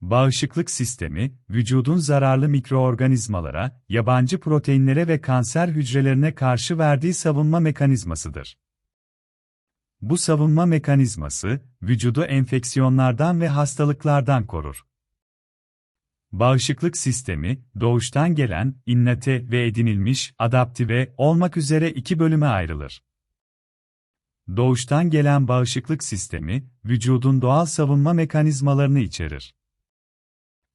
Bağışıklık sistemi, vücudun zararlı mikroorganizmalara, yabancı proteinlere ve kanser hücrelerine karşı verdiği savunma mekanizmasıdır. Bu savunma mekanizması, vücudu enfeksiyonlardan ve hastalıklardan korur. Bağışıklık sistemi, doğuştan gelen, innate ve edinilmiş, adaptive olmak üzere iki bölüme ayrılır. Doğuştan gelen bağışıklık sistemi, vücudun doğal savunma mekanizmalarını içerir.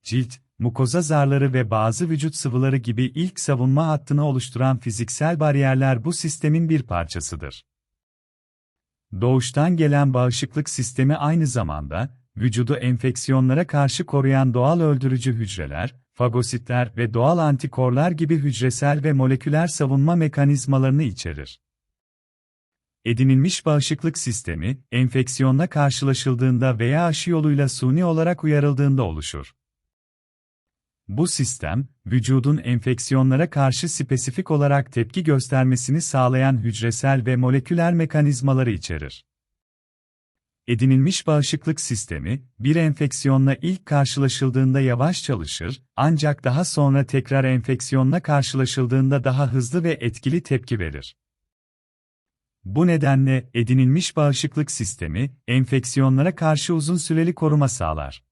Cilt, mukoza zarları ve bazı vücut sıvıları gibi ilk savunma hattını oluşturan fiziksel bariyerler bu sistemin bir parçasıdır. Doğuştan gelen bağışıklık sistemi aynı zamanda, vücudu enfeksiyonlara karşı koruyan doğal öldürücü hücreler, fagositler ve doğal antikorlar gibi hücresel ve moleküler savunma mekanizmalarını içerir. Edinilmiş bağışıklık sistemi, enfeksiyonla karşılaşıldığında veya aşı yoluyla suni olarak uyarıldığında oluşur. Bu sistem, vücudun enfeksiyonlara karşı spesifik olarak tepki göstermesini sağlayan hücresel ve moleküler mekanizmaları içerir. Edinilmiş bağışıklık sistemi, bir enfeksiyonla ilk karşılaşıldığında yavaş çalışır, ancak daha sonra tekrar enfeksiyonla karşılaşıldığında daha hızlı ve etkili tepki verir. Bu nedenle edinilmiş bağışıklık sistemi, enfeksiyonlara karşı uzun süreli koruma sağlar.